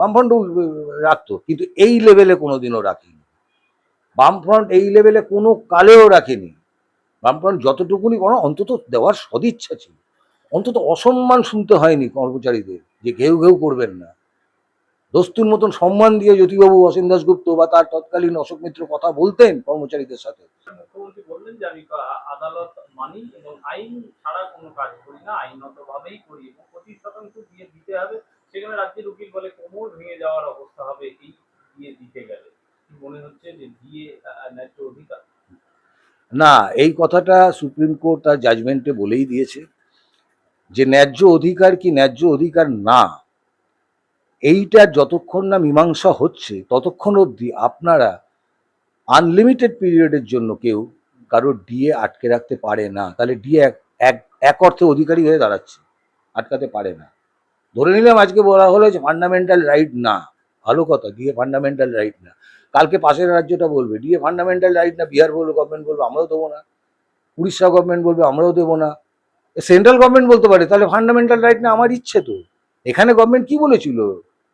বামফ্রন্ট রাখতো, কিন্তু এই লেভেলে কোনোদিনও রাখেনি। বামফ্রন্ট এই লেভেলে কোনো কালেও রাখেনি। বামফ্রন্ট যতটুকুনি কোনো অন্তত দেওয়ার সদিচ্ছা ছিল। অন্তত অসম্মান শুনতে হয়নি কর্মচারীদের, যে ঘেউ ঘেউ করবেন না। দস্তুর মতন সম্মান দিয়ে জ্যোতিবাবু, অসীম দাসগুপ্ত বা তার তৎকালীন অশোক মিত্র কথা বলতেন কর্মচারীদের সাথে। মুখ্যমন্ত্রী বললেন যে, আমি আদালত মানি এবং আইন ছাড়া কোনো কাজ করি না করি এবং পঁচিশ শতাংশ দিয়ে দিতে হবে। সেখানে রাজ্যের উকিল বলে কোমর ভেঙে যাওয়ার অবস্থা হবে এই দিয়ে দিতে গেলে কি মনে হচ্ছে যে দিয়ে আহ, ন্যায্য অধিকার না, এই কথাটা সুপ্রিম কোর্ট তার জাজমেন্টে বলেই দিয়েছে যে ন্যায্য অধিকার কি ন্যায্য অধিকার না। এইটা যতক্ষণ না মীমাংসা হচ্ছে, ততক্ষণ অবধি আপনারা আনলিমিটেড পিরিয়ডের জন্য কেউ কারোর ডিএ আটকে রাখতে পারে না। তাহলে ডিএ এক, এক- অর্থে অধিকারী হয়ে দাঁড়াচ্ছে, আটকাতে পারে না। ধরে নিলাম আজকে বলা হলো যে ফান্ডামেন্টাল রাইট না। ভালো কথা ডিএ ফান্ডামেন্টাল রাইট না। কালকে পাশের রাজ্যটা বলবে ডিএ ফান্ডামেন্টাল রাইট না বিহার বলবে গভর্নমেন্ট বলবে, আমরাও দেবো না। উড়িষ্যা গভর্নমেন্ট বলবে, আমরাও দেবো না। সেন্ট্রাল গভর্নমেন্ট বলতে পারে, তাহলে ফান্ডামেন্টাল রাইট না আমার ইচ্ছে তো। এখানে গভর্নমেন্ট কি বলেছিল?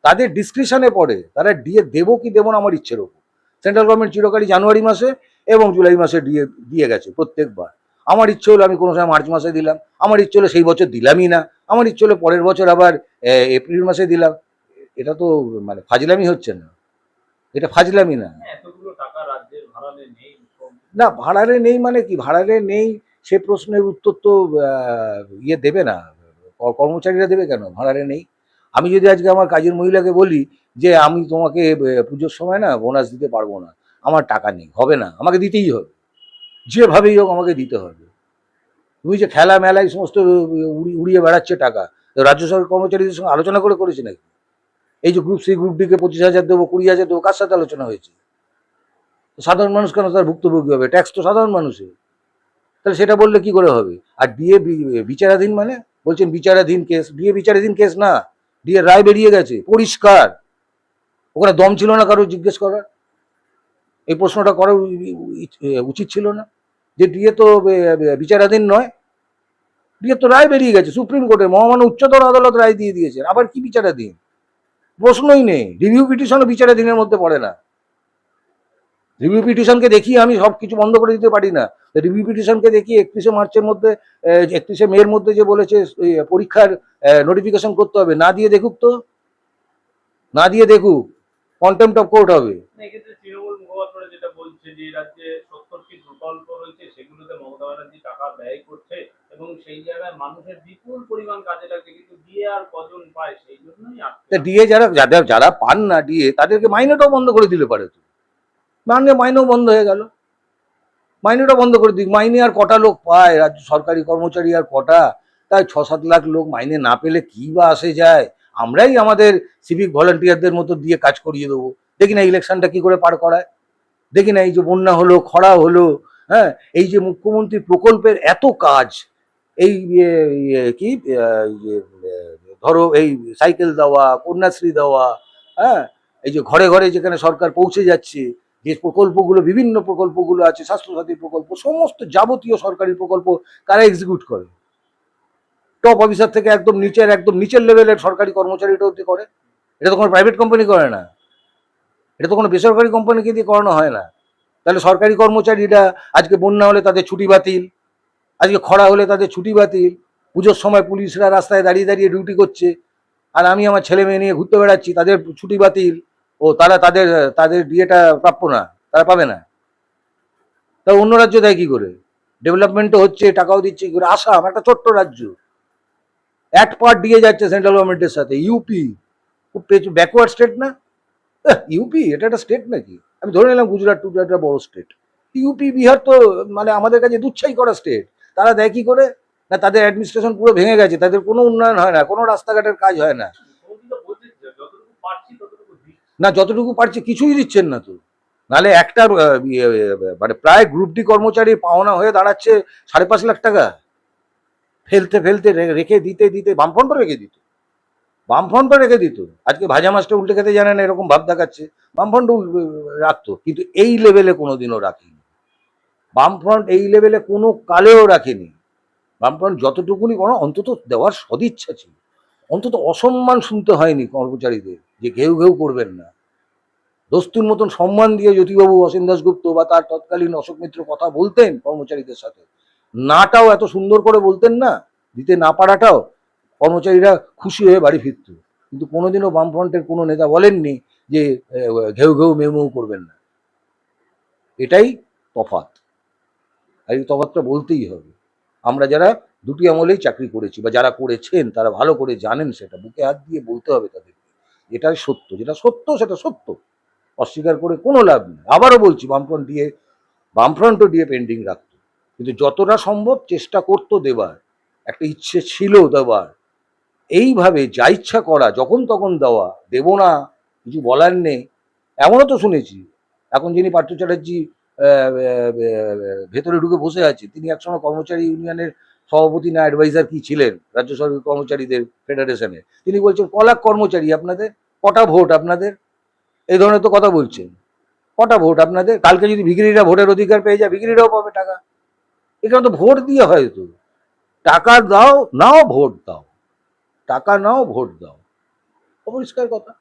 তাদের ডিসক্রিপশনে পড়ে, তারা ডিএ দেবো কি দেবো না আমার ইচ্ছের ওপর। সেন্ট্রাল গভর্নমেন্ট চিরকালই জানুয়ারি মাসে এবং জুলাই মাসে ডিএ দিয়ে গেছে প্রত্যেকবার। আমার ইচ্ছে হলো আমি কোনো সময় মার্চ মাসে দিলাম, আমার ইচ্ছে হলো সেই বছর দিলামই না, আমার ইচ্ছে হলো পরের বছর আবার এপ্রিল মাসে দিলাম। এটা তো মানে ফাজলামি হচ্ছে না। এটা ফাজলামি না। হ্যাঁ, না ভাড়ারে নেই মানে কি? ভাড়ারে নেই সে প্রশ্নের উত্তর তো ইয়ে দেবে না। কর্মচারীরা দেবে কেন? ভাড়ারে নেই। আমি যদি আজকে আমার কাজের মহিলাকে বলি যে আমি তোমাকে পুজোর সময় না বোনাস দিতে পারব না আমার টাকা নেই হবে না আমাকে দিতেই হবে। যেভাবেই হোক আমাকে দিতে হবে। তুমি যে খেলা মেলায় সমস্ত উড়িয়ে বেড়াচ্ছে টাকা রাজ্য সরকার কর্মচারীদের সঙ্গে আলোচনা করে করেছে নাকি? এই যে গ্রুপ সি গ্রুপ ডিকে পঁচিশ হাজার দেবো, কুড়ি হাজার দেবো, কার সাথে আলোচনা হয়েছে? সাধারণ মানুষ কেন তার ভুক্তভোগী হবে? ট্যাক্স তো সাধারণ মানুষের। তাহলে সেটা বললে কি করে হবে? আর ডিএ বিচারাধীন মানে? বলছেন বিচারাধীন কেস ডিএ বিচারাধীন কেস না। ডিএ রায় বেরিয়ে গেছে। পরিষ্কার। ওখানে দম ছিল না কারও জিজ্ঞেস করার। এই প্রশ্নটা করা উচিত ছিল না। যে ডিএ তো বিচারাধীন নয়। ডিএ তো রায় বেরিয়ে গেছে। সুপ্রিম কোর্টে মহামান্য উচ্চতর আদালত রায় দিয়ে দিয়েছে আবার কি বিচারাধীন? প্রশ্নই নেই। রিভিউ পিটিশনও বিচারাধীনের মধ্যে পড়ে না। রিভিউ পিটিশনকে দেখিয়ে আমি সব কিছু বন্ধ করে দিতে পারি না। রিভিউ পিটিশনকে দেখিয়ে একত্রিশে মার্চের মধ্যে একত্রিশে মের মধ্যে যে বলেছে পরীক্ষার নোটিফিকেশন করতে হবে। না দিয়ে দেখুক তো। না দিয়ে দেখুক। কন্টেম্প অফ কোর্ট হবে। প্রকল্প রয়েছে, সেগুলোতে মমতা ব্যানার্জি টাকা ব্যয় করছে এবং সেই জায়গায় মানুষের বিপুল পরিমাণ কাজে লাগছে, কিন্তু দিয়ে আর কজন পায় সেই জন্যই ডিএ যারা যাদের যারা পান না ডিএ তাদেরকে মাইনেটাও বন্ধ করে দিলে পারে তো। মাইনে মাইনেও বন্ধ হয়ে গেল। মাইনেটা বন্ধ করে দিক। মাইনে আর কটা লোক পায়? রাজ্য সরকারি কর্মচারী আর কটা। তাই ছ সাত লাখ লোক মাইনে না পেলে কি বা আসে যায়? আমরাই আমাদের সিভিক ভলান্টিয়ারদের মতো দিয়ে কাজ করিয়ে দেবো। দেখি না ইলেকশনটা কি করে পার করায়। দেখি না এই যে বন্যা হলো, খরা হলো হ্যাঁ এই যে মুখ্যমন্ত্রী প্রকল্পের এত কাজ, এই কি ধরো এই সাইকেল দেওয়া, কন্যাশ্রী দেওয়া হ্যাঁ এই যে ঘরে ঘরে যেখানে সরকার পৌঁছে যাচ্ছে, যে প্রকল্পগুলো, বিভিন্ন প্রকল্পগুলো আছে স্বাস্থ্যসাথী প্রকল্প, সমস্ত যাবতীয় সরকারি প্রকল্প কারা এক্সিকিউট করে। টপ অফিসার থেকে একদম নিচের একদম নিচের লেভেলের সরকারি কর্মচারীটা অব্দি করে। এটা তো কোনো প্রাইভেট কোম্পানি করে না। এটা তো কোনো বেসরকারি কোম্পানিকে দিয়ে করানো হয় না। তাহলে সরকারি কর্মচারীরা আজকে বন্যা হলে তাদের ছুটি বাতিল, আজকে খরা হলে তাদের ছুটি বাতিল, পুজোর সময় পুলিশরা রাস্তায় দাঁড়িয়ে দাঁড়িয়ে ডিউটি করছে, আর আমি আমার ছেলে মেয়ে নিয়ে ঘুরতে বেড়াচ্ছি, তাদের ছুটি বাতিল, ও তারা তাদের তাদের বিয়েটা প্রাপ্য না, তারা পাবে না। তা অন্য রাজ্য দেয় কী করে? ডেভেলপমেন্টও হচ্ছে, টাকাও দিচ্ছে কী করে? আসাম, একটা ছোট্ট রাজ্য। এক পার্ট দিয়ে যাচ্ছে সেন্ট্রাল গভর্নমেন্টের সাথে ইউপি খুব ব্যাকওয়ার্ড স্টেট না? ইউপি এটা একটা স্টেট নাকি? আমি ধরে নিলাম গুজরাট, টুজরাট একটা বড় স্টেট ইউপি বিহার তো মানে আমাদের কাছে দুচ্ছাই করা স্টেট তারা দেয় কি করে? না, তাদের অ্যাডমিনিস্ট্রেশন পুরো ভেঙে গেছে, তাদের কোনো উন্নয়ন হয় না, কোনো রাস্তাঘাটের কাজ হয় না। না, যতটুকু পারছে, কিছুই দিচ্ছেন না তো। নালে একটা মানে প্রায় গ্রুপ ডি কর্মচারী পাওনা হয়ে দাঁড়াচ্ছে সাড়ে পাঁচ লাখ টাকা। ফেলতে ফেলতে রেখে দিতে দিতে বামফ্রন্ট রেখে দিত। বামফ্রন্ট রেখে দিত। আজকে ভাজা মাছটা উল্টে খেতে জানে না, এরকম ভাব দেখাচ্ছে। বামফ্রন্ট রাখতো, কিন্তু এই লেভেলে কোনোদিনও রাখেনি। বামফ্রন্ট এই লেভেলে কোনো কালেও রাখেনি। বামফ্রন্ট যতটুকুনি কোনো, অন্তত দেওয়ার সদিচ্ছা ছিল। অন্তত অসম্মান শুনতে হয়নি কর্মচারীদের, যে ঘেউ ঘেউ করবেন না। দস্তুর মতন সম্মান দিয়ে জ্যোতিবাবু, অসীম দাসগুপ্ত বা তার তৎকালীন অশোক মিত্র কথা বলতেন কর্মচারীদের সাথে। নাটাও এত সুন্দর করে বলতেন না, দিতে না পারাটাও কর্মচারীরা খুশি হয়ে বাড়ি ফিরত। কিন্তু কোনোদিনও বামফ্রন্টের কোনো নেতা বলেননি যে ঘেউ ঘেউ মেউ করবেন না। এটাই তফাৎ। আর এই তফাৎটা বলতেই হবে। আমরা যারা দুটি আমলেই চাকরি করেছি বা যারা করেছেন, তারা ভালো করে জানেন সেটা। বুকে হাত দিয়ে বলতে হবে তাদেরকে। এটাই সত্য। যেটা সত্য, সেটা সত্য। অস্বীকার করে কোনো লাভ নেই। আবারও বলছি, বামফ্রন্ট দিয়ে, বামফ্রন্টও দিয়ে পেন্ডিং রাখতো। কিন্তু যতটা সম্ভব চেষ্টা করতো দেবার। একটা ইচ্ছে ছিল দেবার। এইভাবে যা ইচ্ছা করা, যখন তখন দেওয়া। দেব না, কিছু বলার নেই। এমনও তো শুনেছি। এখন যিনি পার্থ চ্যাটার্জি ভেতরে ঢুকে বসে আছে, তিনি একসময় কর্মচারী ইউনিয়নের সভাপতি না অ্যাডভাইজার কি ছিলেন? রাজ্য সরকারি কর্মচারীদের ফেডারেশনে তিনি বলছেন কলাক কর্মচারী আপনাদের, কটা ভোট আপনাদের? এই ধরনের তো কথা বলছেন। কটা ভোট আপনাদের? কালকে যদি ভিখিরিরা ভোটের অধিকার পেয়ে যায়, ভিখিরিরাও পাবে টাকা। এখানে তো ভোট দিয়ে হয় তো। টাকা দাও, নাও ভোট দাও। টাকা নাও ভোট দাও। অপরিষ্কার কথা।